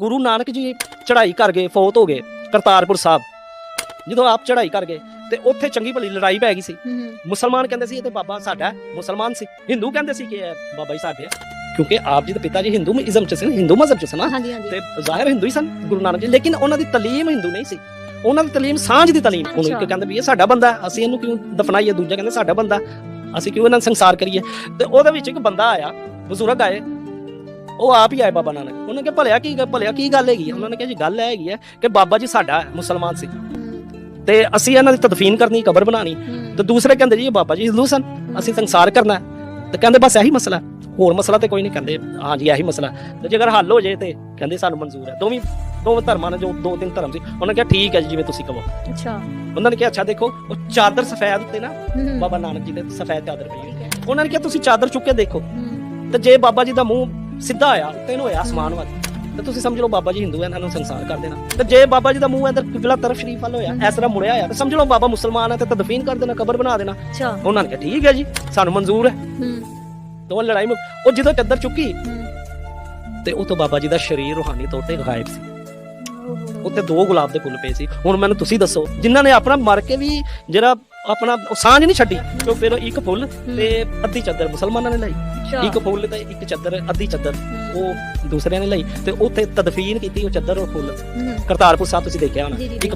ਗੁਰੂ ਨਾਨਕ ਜੀ ਚੜ੍ਹਾਈ ਕਰ ਗਏ ਫੌਤ ਹੋ ਗਏ ਕਰਤਾਰਪੁਰ ਸਾਹਿਬ। ਜਦੋਂ ਆਪ ਚੜ੍ਹਾਈ ਕਰ ਗਏ ਤੇ ਉੱਥੇ ਚੰਗੀ ਭਲੀ ਲੜਾਈ ਪੈ ਗਈ ਸੀ। ਹੂੰ ਮੁਸਲਮਾਨ ਕਹਿੰਦੇ ਸੀ ਇਹ ਤੇ ਬਾਬਾ ਸਾਡਾ ਹੈ, ਮੁਸਲਮਾਨ ਸੀ। ਹਿੰਦੂ ਕਹਿੰਦੇ ਸੀ ਕਿ ਇਹ ਬਾਬਾ ਜੀ ਸਾਡੇ। ਕਿਉਂਕਿ ਆਪ ਜੀ ਦੇ ਪਿਤਾ ਜੀ ਹਿੰਦੂ ਇਜ਼ਮ ਚ ਸਨ ਹਿੰਦੂ ਮਜ਼ਹਬ ਚ ਸਨ ਤੇ ਜ਼ਾਹਿਰ ਹਿੰਦੂ ਹੀ ਸਨ ਗੁਰੂ ਨਾਨਕ ਜੀ। ਲੇਕਿਨ ਉਹਨਾਂ ਦੀ ਤਾਲੀਮ ਹਿੰਦੂ ਨਹੀਂ ਸੀ। ਉਹਨਾਂ ਦੀ ਤਾਲੀਮ ਸਾਂਝ ਦੀ ਤਾਲੀਮ ਉਹਨੂੰ ਕਹਿੰਦੇ ਵੀ ਇਹ ਸਾਡਾ ਬੰਦਾ ਹੈ, ਅਸੀਂ ਇਹਨੂੰ ਕਿਉਂ ਦਫਨਾਈਏ? ਦੂਜਾ ਕਹਿੰਦੇ ਸਾਡਾ ਬੰਦਾ ਅਸੀਂ ਕਿਉਂ ਇਹਨਾਂ ਸੰਸਾਰ ਕਰੀਏ? ਤੇ ਉਹਦੇ ਵਿੱਚ ਇੱਕ ਬੰਦਾ ਆਇਆ ਬਜ਼ੁਰਗ ਆਏ ਉਹ ਆਪ ਹੀ ਆਏ ਬਾਬਾ ਨਾਨਕ ਉਹਨੇ ਕਿਹਾ ਭਲਿਆ ਕੀ ਭਲਿਆ ਕੀ ਗੱਲ ਹੈਗੀ? ਉਹਨਾਂ ਨੇ ਕਿਹਾ ਜੀ ਗੱਲ ਇਹ ਹੈਗੀ ਹੈ ਕਿ ਬਾਬਾ ਜੀ ਸਾਡਾ ਮੁਸਲਮਾਨ ਸੀ ਤੇ ਅਸੀਂ ਇਹਨਾਂ ਦੀ ਤਦਫੀਨ ਕਰਨੀ ਕਬਰ ਬਣਾਣੀ ਤੇ ਦੂਸਰੇ ਕਹਿੰਦੇ ਜੀ ਬਾਬਾ ਜੀ ਹਿੰਦੂ ਸਨ ਅਸੀਂ ਸੰਸਾਰ ਕਰਨਾ। ਤੇ ਕਹਿੰਦੇ ਬਸ ਇਹੀ ਮਸਲਾ। ਹੋਰ ਮਸਲਾ ਤੇ ਕੋਈ ਨਹੀਂ ਕਹਿੰਦੇ ਹਾਂ ਜੀ ਇਹੀ ਮਸਲਾ। ਤੇ ਜੇਕਰ ਹੱਲ ਹੋ ਜੇ ਤੇ ਕਹਿੰਦੇ ਸਾਨੂੰ ਮਨਜ਼ੂਰ ਹੈ ਦੋਵੇਂ ਦੋਵੇਂ ਧਰਮਾਂ ਨੇ ਜੋ ਦੋ ਤਿੰਨ ਧਰਮ ਸੀ ਉਹਨਾਂ ਨੇ ਕਿਹਾ ਠੀਕ ਹੈ ਜੀ ਜਿਵੇਂ ਤੁਸੀਂ ਕਹੋ ਅੱਛਾ ਉਹਨਾਂ ਨੇ ਕਿਹਾ ਅੱਛਾ ਦੇਖੋ ਉਹ ਚਾਦਰ ਸਫੈਦ ਉੱਤੇ ਨਾ ਬਾਬਾ ਨਾਨਕ ਜੀ ਦੇ ਸਫੈਦ ਚਾਦਰ ਪਈ ਹੋਈ। ਉਹਨਾਂ ਨੇ ਕਿਹਾ ਤੁਸੀਂ ਚਾਦਰ ਚੁੱਕ ਕੇ ਦੇਖੋ ਤੇ ਜੇ ਬਾਬਾ ਜੀ ਦਾ ਮੂੰਹ ਸਿੱਧਾ ਆਇਆ ਉੱਤੇ ਨੂੰ ਹੋਇਆ ਅਸਮਾਨ ਵੱਲ। ਤੇ ਤੁਸੀਂ ਸਮਝ ਲਓ ਬਾਬਾ ਜੀ ਹਿੰਦੂ ਹੈ ਇਹਨਾਂ ਨੂੰ ਸੰਸਾਰ ਕਰ ਦੇਣਾ। ਤੇ ਜੇ ਬਾਬਾ ਜੀ ਦਾ ਮੂੰਹ ਇਧਰ ਕਿਬਲਾ ਤਰਫ ਸ਼ਰੀਫ ਵੱਲ ਹੋਇਆ ਇਸ ਤਰ੍ਹਾਂ ਮੁੜਿਆ ਹੋਇਆ ਤੇ ਸਮਝ ਲਓ ਬਾਬਾ ਮੁਸਲਮਾਨ ਹੈ ਤੇ ਤਦਫੀਨ ਕਰ ਦੇਣਾ ਕਬਰ ਬਣਾ ਦੇਣਾ। ਅੱਛਾ। ਉਹਨਾਂ ਨੇ ਕਿਹਾ ਠੀਕ ਹੈ ਜੀ ਸਾਨੂੰ ਮਨਜ਼ੂਰ ਹੈ। ਹੂੰ, ਤੇ ਉਹ ਲੜਾਈ ਮੁੱਕ- ਉਹ ਜਦੋਂ ਚੱਦਰ ਚੁੱਕੀ ਤੇ ਉਹ ਤੋਂ ਬਾਬਾ ਜੀ ਦਾ ਸਰੀਰ ਰੂਹਾਨੀ ਤੌਰ ਤੇ ਗਾਇਬ ਸੀ। ਉੱਤੇ ਦੋ ਗੁਲਾਬ ਦੇ ਫੁੱਲ ਪਏ ਸੀ। ਹੁਣ ਮੈਨੂੰ ਤੁਸੀਂ ਦੱਸੋ ਜਿਨ੍ਹਾਂ ਨੇ ਆਪਣਾ ਮਰ ਕੇ ਵੀ ਜਿਹੜਾ ਆਪਣਾ ਸਾਂਝ ਨਹੀਂ ਛੱਡੀ ਤੇ ਫਿਰ ਇੱਕ ਫੁੱਲ ਤੇ ਅੱਧੀ ਚੱਦਰ ਮੁਸਲਮਾਨਾਂ ਨੇ ਲਈ। ਇੱਕ ਫੁੱਲ ਤੇ ਇੱਕ ਚੱਦਰ ਅੱਧੀ ਚੱਦਰ ਉਹ ਦੂਸਰਿਆਂ ਨੇ ਲਈ। ਤੇ ਉੱਥੇ ਤਦਫੀਨ ਕੀਤੀ ਉਹ ਚੱਦਰ ਉਹ ਫੁੱਲ। ਕਰਤਾਰਪੁਰ ਸਾਹਿਬ ਤੁਸੀਂ ਦੇਖਿਆ ਹੋਣਾ। ਇੱਕ